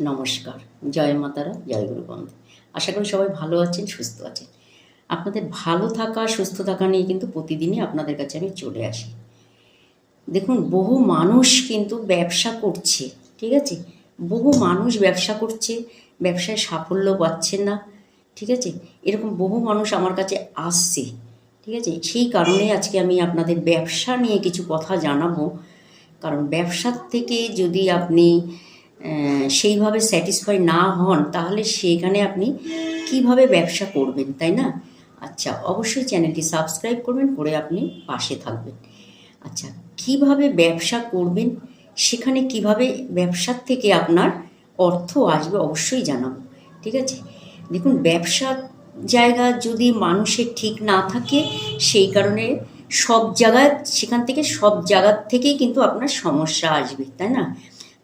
নমস্কার। জয় মাতারা, জয় গুরু বন্ধু। আশা করি সবাই ভালো আছেন, সুস্থ আছেন। আপনাদের ভালো থাকা, সুস্থ থাকা নিয়ে কিন্তু প্রতিদিনই আপনাদের কাছে আমি চলে আসি। দেখুন, বহু মানুষ কিন্তু ব্যবসা করছে, ঠিক আছে? বহু মানুষ ব্যবসা করছে, ব্যবসায় সাফল্য পাচ্ছে না, ঠিক আছে? এরকম বহু মানুষ আমার কাছে আসছে, ঠিক আছে? সেই কারণে আজকে আমি আপনাদের ব্যবসা নিয়ে কিছু কথা জানাব। কারণ ব্যবসার থেকে যদি আপনি সেইভাবে স্যাটিসফাই না হন, তাহলে সেখানে আপনি কীভাবে ব্যবসা করবেন, তাই না? আচ্ছা অবশ্যই চ্যানেলটি সাবস্ক্রাইব করবেন, করে আপনি পাশে থাকবেন। আচ্ছা কীভাবে ব্যবসা করবেন, সেখানে কীভাবে ব্যবসার থেকে আপনার অর্থ আসবে অবশ্যই জানাব, ঠিক আছে? দেখুন ব্যবসার জায়গা যদি মানুষের ঠিক না থাকে, সেই কারণে সব জায়গায়, সেখান থেকে সব জায়গার থেকেই কিন্তু আপনার সমস্যা আসবে, তাই না?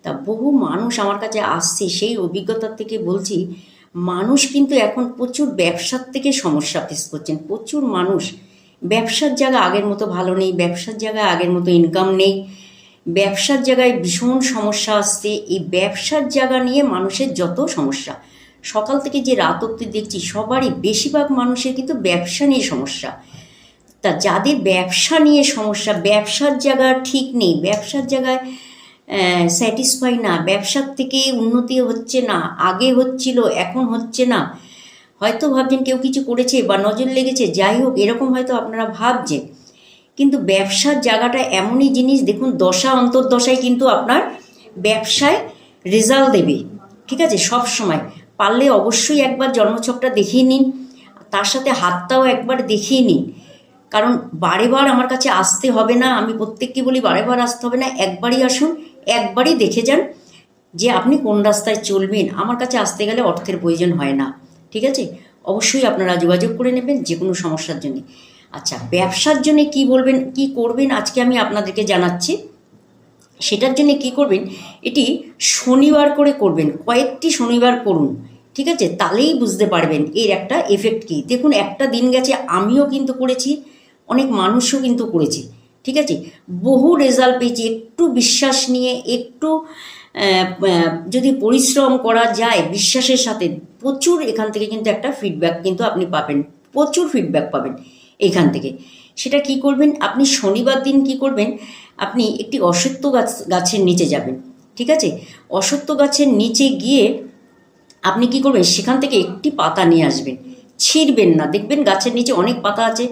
তা বহু মানুষ আমার কাছে আসছে, সেই অভিজ্ঞতার থেকে বলছি, মানুষ কিন্তু এখন প্রচুর ব্যবসার থেকে সমস্যা ফেস করছেন, প্রচুর মানুষ। ব্যবসার জায়গা আগের মতো ভালো নেই, ব্যবসার জায়গায় আগের মতো ইনকাম নেই। ব্যবসার জায়গায় ভীষণ সমস্যা আসছে, এই ব্যবসার জায়গা নিয়ে মানুষের যত সমস্যা। সকাল থেকে যে রাত অব্দি দেখছি, সবারই বেশিরভাগ মানুষের কিন্তু ব্যবসা নিয়ে সমস্যা। তা যাদের ব্যবসা নিয়ে সমস্যা, ব্যবসার জায়গা ঠিক নেই, ব্যবসার জায়গায় স্যাটিসফাই না, ব্যবসার থেকে উন্নতি হচ্ছে না, আগে হচ্ছিল, এখন হচ্ছে না। হয়তো ভাবছেন কেউ কিছু করেছে বা নজর লেগেছে, যাই হোক, এরকম হয়তো আপনারা ভাবছেন। কিন্তু ব্যবসার জায়গাটা এমনই জিনিস, দেখুন, দশা অন্তর্দশায় কিন্তু আপনার ব্যবসায় রেজাল্ট দেবে, ঠিক আছে, সব সময়। পারলে অবশ্যই একবার জন্মছকটা দেখিয়ে নিন, তার সাথে হাতটাও একবার দেখিয়ে নিন। কারণ বারে বার আমার কাছে আসতে হবে না, আমি প্রত্যেককে বলি বারে বার আসতে হবে না, একবারই আসুন একবারই দেখে যান যে আপনি কোন রাস্তায় চলবেন। আমার কাছে আসতে গেলে অর্থের প্রয়োজন হয় না। ঠিক আছে? অবশ্যই আপনারা যোগাযোগ করে নেবেন যে কোনো সমস্যার জন্য। আচ্ছা ব্যবসার জন্য কি বলবেন, কি করবেন? আজকে আমি আপনাদেরকে জানাচ্ছি। সেটার জন্য কি করবেন? এটি শনিবার করে করবেন। কয়েকটি শনিবার করুন। ঠিক আছে? তাহলেই বুঝতে পারবেন এর একটা এফেক্ট কী। দেখুন, একটা দিন গেছে, আমিও কিন্তু করেছি, অনেক মানুষও কিন্তু করেছে। ঠিক আছে? বহু রেজাল্ট পেয়েছি, একটু বিশ্বাস নিয়ে, একটু যদি পরিশ্রম করা যায় বিশ্বাসের সাথে, প্রচুর এখান থেকে কিন্তু একটা ফিডব্যাক কিন্তু আপনি পাবেন, প্রচুর ফিডব্যাক পাবেন এখান থেকে। সেটা কি করবেন? আপনি শনিবার দিন কি করবেন? আপনি একটি অসত্য গাছ, গাছের নিচে যাবেন, ঠিক আছে? অসত্য গাছের নিচে গিয়ে আপনি কি করবেন? সেখান থেকে একটি পাতা নিয়ে আসবেন, ছিঁড়বেন না। দেখবেন গাছের নিচে অনেক পাতা আছে,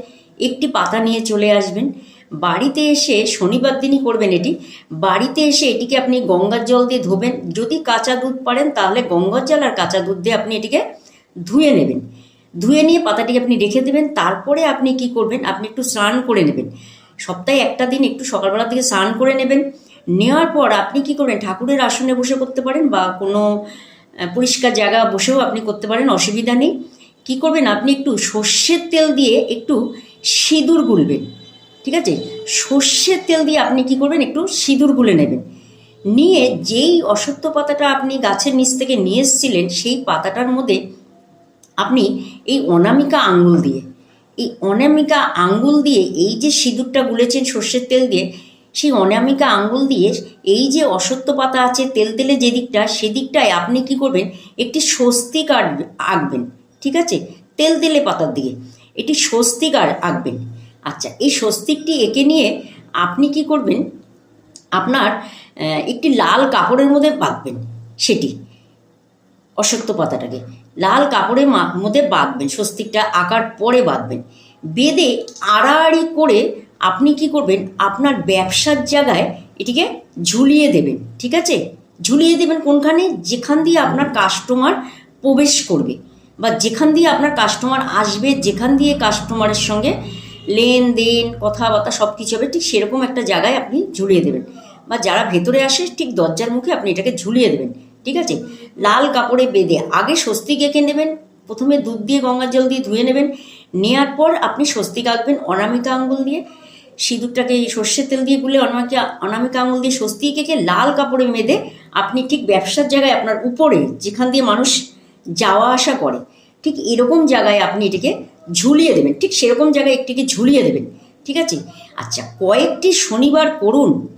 একটি পাতা নিয়ে চলে আসবেন বাড়িতে এসে শনিবার দিনই করবেন এটি। বাড়িতে এসে এটিকে আপনি গঙ্গার জল দিয়ে ধোবেন। যদি কাঁচা দুধ পারেন, তাহলে গঙ্গার জল আর কাঁচা দুধ দিয়ে আপনি এটিকে ধুয়ে নেবেন। ধুয়ে নিয়ে পাতাটিকে আপনি রেখে দেবেন। তারপরে আপনি কি করবেন, আপনি একটু স্নান করে নেবেন। সপ্তাহে একটা দিন একটু সকালবেলা থেকে স্নান করে নেবেন। নেওয়ার পর আপনি কি করবেন, ঠাকুরের আসনে বসে করতে পারেন বা কোনো পরিষ্কার জায়গা বসেও আপনি করতে পারেন, অসুবিধা নেই। কি করবেন, আপনি একটু সর্ষের তেল দিয়ে একটু সিঁদুর গুলবেন। ঠিক আছে? সর্ষের তেল দিয়ে আপনি কি করবেন? একটু সিঁদুর গুলে নেবেন। নিয়ে যেই অসত্য পাতাটা আপনি গাছের নিচ থেকে নিয়ে এসেছিলেন, সেই পাতাটার মধ্যে আপনি এই অনামিকা আঙ্গুল দিয়ে, এই অনামিকা আঙ্গুল দিয়ে এই যে সিঁদুরটা গুলেছেন সর্ষের তেল দিয়ে, সেই অনামিকা আঙ্গুল দিয়ে এই যে অসত্য পাতা আছে তেল তেলে যে দিকটা সেদিকটায় আপনি কি করবেন? একটি স্বস্তিক আঁকবে- আঁকবেন, ঠিক আছে? তেল তেলে পাতার দিকে এটি স্বস্তিক আর আঁকবেন। আচ্ছা এই স্বস্তিকটি এঁকে নিয়ে আপনি কি করবেন? আপনার একটি লাল কাপড়ের মধ্যে বাঁধবেন সেটি অসত্য পাতাটাকে। লাল কাপড়ের মধ্যে বাঁধবেন, স্বস্তিকটা আঁকার পরে বাঁধবেন। বেঁধে আড়াআড়ি করে আপনি কি করবেন? আপনার ব্যবসার জায়গায় এটিকে ঝুলিয়ে দেবেন, ঠিক আছে? ঝুলিয়ে দেবেন কোনখানে? যেখান দিয়ে আপনার কাস্টমার প্রবেশ করবে। বা যেখান দিয়ে আপনার কাস্টমার আসবে, যেখান দিয়ে কাস্টমারের সঙ্গে লেনদেন, কথাবার্তা সব কিছু হবে, ঠিক সেরকম একটা জায়গায় আপনি ঝুলিয়ে দেবেন। বা যারা ভেতরে আসে, ঠিক দরজার মুখে আপনি এটাকে ঝুলিয়ে দেবেন, ঠিক আছে? লাল কাপড়ে বেঁধে আগে স্বস্তিক এঁকে নেবেন? প্রথমে দুধ দিয়ে, গঙ্গার জল দিয়ে ধুয়ে নেবেন। নেওয়ার পর আপনি স্বস্তিক আঁকবেন অনামিকা আঙ্গুল দিয়ে। সিঁদুরটাকে সর্ষের তেল দিয়ে গুলে অনামিকা অনামিকা আঙুল দিয়ে স্বস্তিক এঁকে লাল কাপড়ে মেঁধে আপনি ঠিক ব্যবসার জায়গায় আপনার উপরে যেখান দিয়ে মানুষ যাওয়া আসা করে, ঠিক এরকম জায়গায় আপনি এটিকে ঝুলিয়ে দেবেন। ঠিক সেরকম জায়গায় একটিকে ঝুলিয়ে দেবেন। ঠিক আছে? আচ্ছা কয়েকটি শনিবার করুন।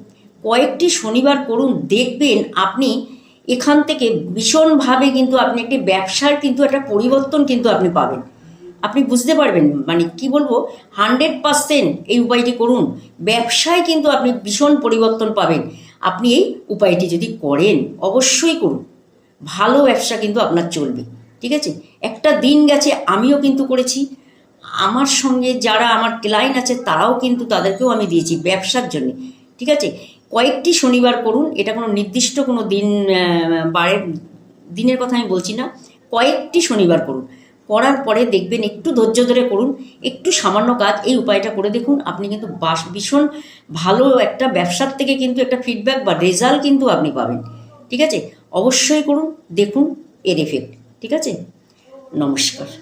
কয়েকটি শনিবার করুন, দেখবেন আপনি এখান থেকে ভীষণভাবে কিন্তু আপনি একটি ব্যবসার কিন্তু একটা পরিবর্তন কিন্তু আপনি পাবেন। আপনি বুঝতে পারবেন? মানে কি বলব? হান্ড্রেড পার্সেন্ট এই উপায়টি করুন। ব্যবসায় কিন্তু আপনি ভীষণ পরিবর্তন পাবেন। আপনি এই উপায়টি যদি করেন, অবশ্যই করুন। ভালো ব্যবসা কিন্তু আপনার চলবে। ঠিক আছে? একটা দিন গেছে, আমিও কিন্তু করেছি। আমার সঙ্গে যারা আমার ক্লায়েন্ট আছে, তারাও কিন্তু তাদেরকেও আমি দিয়েছি ব্যবসার জন্য। ঠিক আছে? কয়েকটি শনিবার করুন, এটা কোনো নির্দিষ্ট কোনো দিন বারের, দিনের কথা আমি বলছি না, কয়েকটি শনিবার করুন। করার পরে দেখবেন একটু ধৈর্য ধরে করুন, একটু সামান্য কাজ, এই উপায়টা করে দেখুন, আপনি কিন্তু বাস, ভীষণ ভালো একটা ব্যবসার থেকে কিন্তু একটা ফিডব্যাক বা রেজাল্ট কিন্তু আপনি পাবেন। ঠিক আছে? অবশ্যই করুন, দেখুন, এর এফেক্ট ঠিক আছে? নমস্কার।